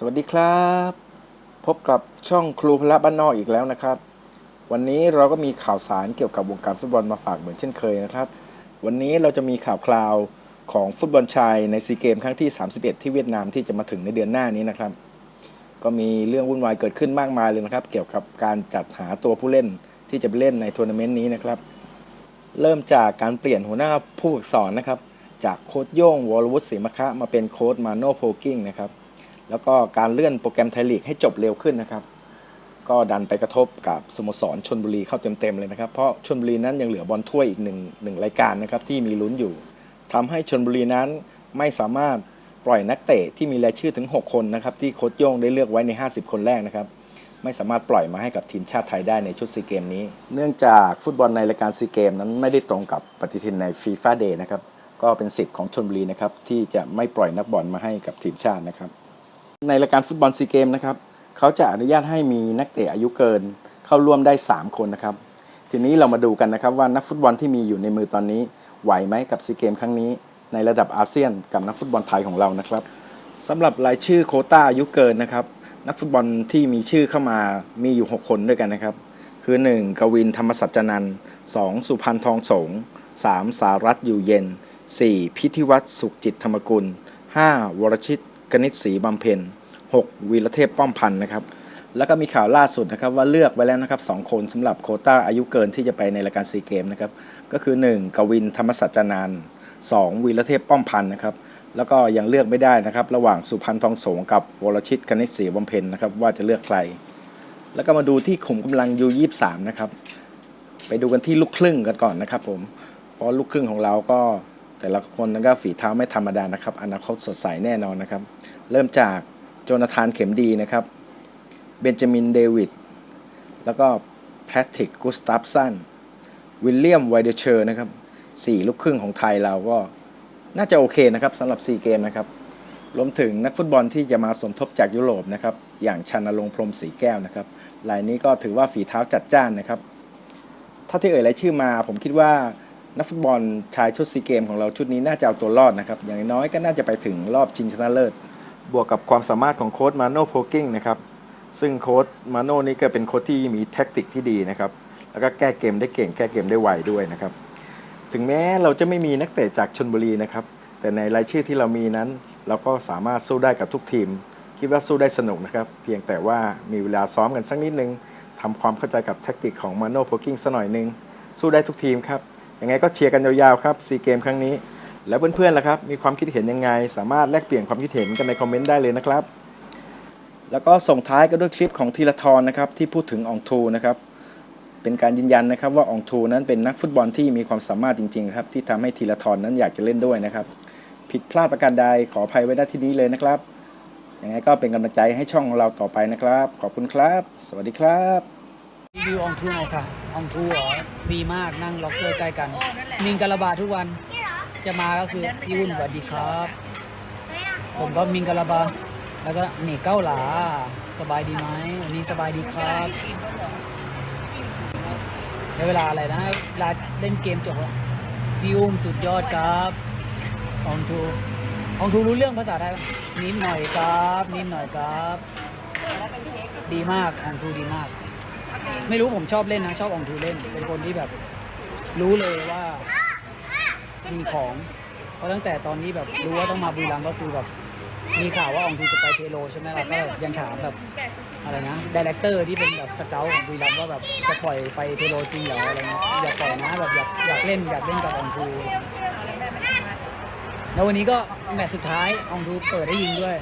สวัสดีครับ พบกับช่องครูพละบ้านนอกอีกแล้วนะครับ วันนี้เราก็มีข่าวสารเกี่ยวกับวงการฟุตบอลมาฝากเหมือนเช่นเคยนะครับ วันนี้เราจะมีข่าวคราวของฟุตบอลชายในซีเกมครั้งที่ 31 ที่เวียดนามที่จะมาถึงในเดือนหน้านี้นะครับ ก็มีเรื่องวุ่นวายเกิดขึ้นมากมายเลยนะครับ เกี่ยวกับการจัดหาตัวผู้เล่นที่จะไปเล่นในทัวร์นาเมนต์นี้นะครับ เริ่มจากการเปลี่ยนหัวหน้าผู้ฝึกสอนนะครับ จากโค้ชโย่งวรวุฒิศรีมะคะมาเป็นโค้ชมาโนโพกิ้งนะครับ แล้วก็การเลื่อนโปรแกรมไทยลีกให้จบเร็วขึ้นนะครับ ก็ดันไปกระทบกับสโมสรชนบุรีเข้าเต็มๆเลยนะครับ เพราะชนบุรีนั้นยังเหลือบอลถ้วยอีกหนึ่งหนึ่งรายการนะครับที่มีลุ้นอยู่ทำให้ชนบุรีนั้นไม่สามารถปล่อยนักเตะที่มีรายชื่อถึง 6 คนนะครับที่โค้ชโย่งได้เลือกไว้ใน 50 คนแรกนะครับไม่สามารถปล่อยมาให้กับทีมชาติไทยได้ในชุดซีเกมนี้ เนื่องจากฟุตบอลในรายการซีเกมนั้นไม่ได้ตรงกับปฏิทินในฟีฟ่าเดย์นะครับก็เป็นสิทธิ์ของชนบุรีนะครับที่จะไม่ปล่อยนักบอลมาให้กับทีมชาตินะครับ ในรายการฟุตบอลซีเกมนะครับเขาจะอนุญาตให้มีนักเตะอายุเกิน เข้าร่วมได้ 3 คนนะครับ ทีนี้เรามาดูกันนะครับว่านักฟุตบอลที่มีอยู่ในมือตอนนี้ไหวไหมกับซีเกมครั้งนี้ ในระดับอาเซียนกับนักฟุตบอลไทยของเรานะครับสำหรับรายชื่อโคต้าอายุเกินนะครับ นักฟุตบอลที่มีชื่อเข้ามามีอยู่ 6 คนด้วยกันนะครับ คือ 1. กวินธรรมสัจจนันท์ 2. สุพันธ์ทองสงฆ์ 3. สารัตน์อยู่เย็น 4. พิธิวัตรสุขจิตธรรมกุล 5. วรชิต กนิษฐ์ศรีบำเพ็ญ 6. วีรเทพป้อมพันธ์นะครับ แล้วก็มีข่าวล่าสุดนะครับว่าเลือกไว้แล้วนะครับ2คนสำหรับโคต้าอายุเกินที่จะไปในรายการซีเกมนะครับ ก็คือ 1. กวินธรรมสัจจนันท์ 2. วีรเทพป้อมพันธ์นะครับ แล้วก็ยังเลือกไม่ได้นะครับ ระหว่างสุพันธ์ทองสงกับวรชิตกนิษฐ์ศรีบำเพ็ญนะครับว่าจะเลือกใคร แล้วก็มาดูที่ขุมกำลังยูยี่สามนะครับ ไปดูกันที่ลูกครึ่งกันก่อนนะครับผม เพราะลูกครึ่งของเราก็ แต่ละคนนั้นก็ฝีเท้าไม่ธรรมดานะครับ อนาคตสดใสแน่นอนนะครับ เริ่มจากโจนาธานเข็มดีนะครับ เบนจามินเดวิด แล้วก็แพทริกกุสตาฟสัน วิลเลียมไวเดเชอร์นะครับสี่ลูกครึ่งของไทยเราก็น่าจะโอเคนะครับสำหรับ4เกมนะครับ รวมถึงนักฟุตบอลที่จะมาสมทบจากยุโรปนะครับ อย่างชานรงค์พรมศรีแก้วนะครับรายนี้ก็ถือว่าฝีเท้าจัดจ้านนะครับถ้าที่เอ่ยรายชื่อมา ผมคิดว่า นักฟุตบอลชายชุดซีเกมของเราชุดนี้น่าจะเอาตัวรอดนะครับ อย่างน้อยก็น่าจะไปถึงรอบชิงชนะเลิศ บวกกับความสามารถของโค้ชมาโน่โพกิ้งนะครับ ซึ่งโค้ชมาโน่นี่ก็เป็นโค้ชที่มีแท็กติกที่ดีนะครับ แล้วก็แก้เกมได้เก่ง แก้เกมได้ไวด้วยนะครับ ถึงแม้เราจะไม่มีนักเตะจากชนบุรีนะครับ แต่ในรายชื่อที่เรามีนั้น เราก็สามารถสู้ได้กับทุกทีม คิดว่าสู้ได้สนุกนะครับ เพียงแต่ว่ามีเวลาซ้อมกันสักนิดนึงทำความเข้าใจกับแท็กติกของมาโน่โพกิ้งสักหน่อยนึง สู้ได้ทุกทีมครับ ยังไงก็เชียร์กันยาวๆครับซีเกมครั้งนี้ แล้วเพื่อนๆล่ะครับ มีความคิดเห็นยังไง สามารถแลกเปลี่ยนความคิดเห็นกันในคอมเมนต์ได้เลยนะครับ แล้วก็ส่งท้ายกันด้วยคลิปของธีรทรนะครับที่พูดถึงอองทูนะครับเป็นการยืนยันนะครับว่าอองทูนั้นเป็นนักฟุตบอลที่มีความสามารถจริงๆครับที่ทำให้ธีรทรนั้นอยากจะเล่นด้วยนะครับ ผิดพลาดประการใดขออภัยไว้ณที่นี้เลยนะครับยังไงก็เป็นกำลังใจให้ช่องของเราต่อไปนะครับ ขอบคุณครับ สวัสดีครับ รีวิวอองทูหน่อยค่ะอองทูเหรอดีมากนั่งล็อกเกอร์ใกล้กัน มิงกะลาบาทุกวัน จะมาก็คือพี่อุ่นสวัสดีครับ ผมก็มิงกะลาบา แล้วก็หนีเก้าหลา สบายดีไหมวันนี้สบายดีครับได้เวลาอะไรนะเวลาเล่นเกมจบแล้วพี่อุ้มสุดยอดครับอองทูอองทูรู้เรื่องภาษาไทยนิดหน่อยครับ นิดหน่อยครับ ดีมากอองทูดีมาก ไม่รู้ผมชอบเล่นนะ ชอบอองทูเล่น เป็นคนที่แบบรู้เลยว่ามีของ เพราะตั้งแต่ตอนนี้แบบรู้ว่าต้องมาบุรีรัมย์ก็คือแบบมีข่าวว่าอองทูจะไปเทโลใช่ไหมเราก็ยังถามแบบอะไรนะดีเลกเตอร์ที่เป็นแบบสเกลของบุรีรัมย์ว่าแบบจะปล่อยไปเทโลจริงเหรออะไรเงี้ยอยากปล่อยนะแบบอยากอยากเล่นอยากเล่นกับอองทูแล้ววันนี้ก็แมตช์สุดท้ายอองทูเปิดได้ยิงด้วย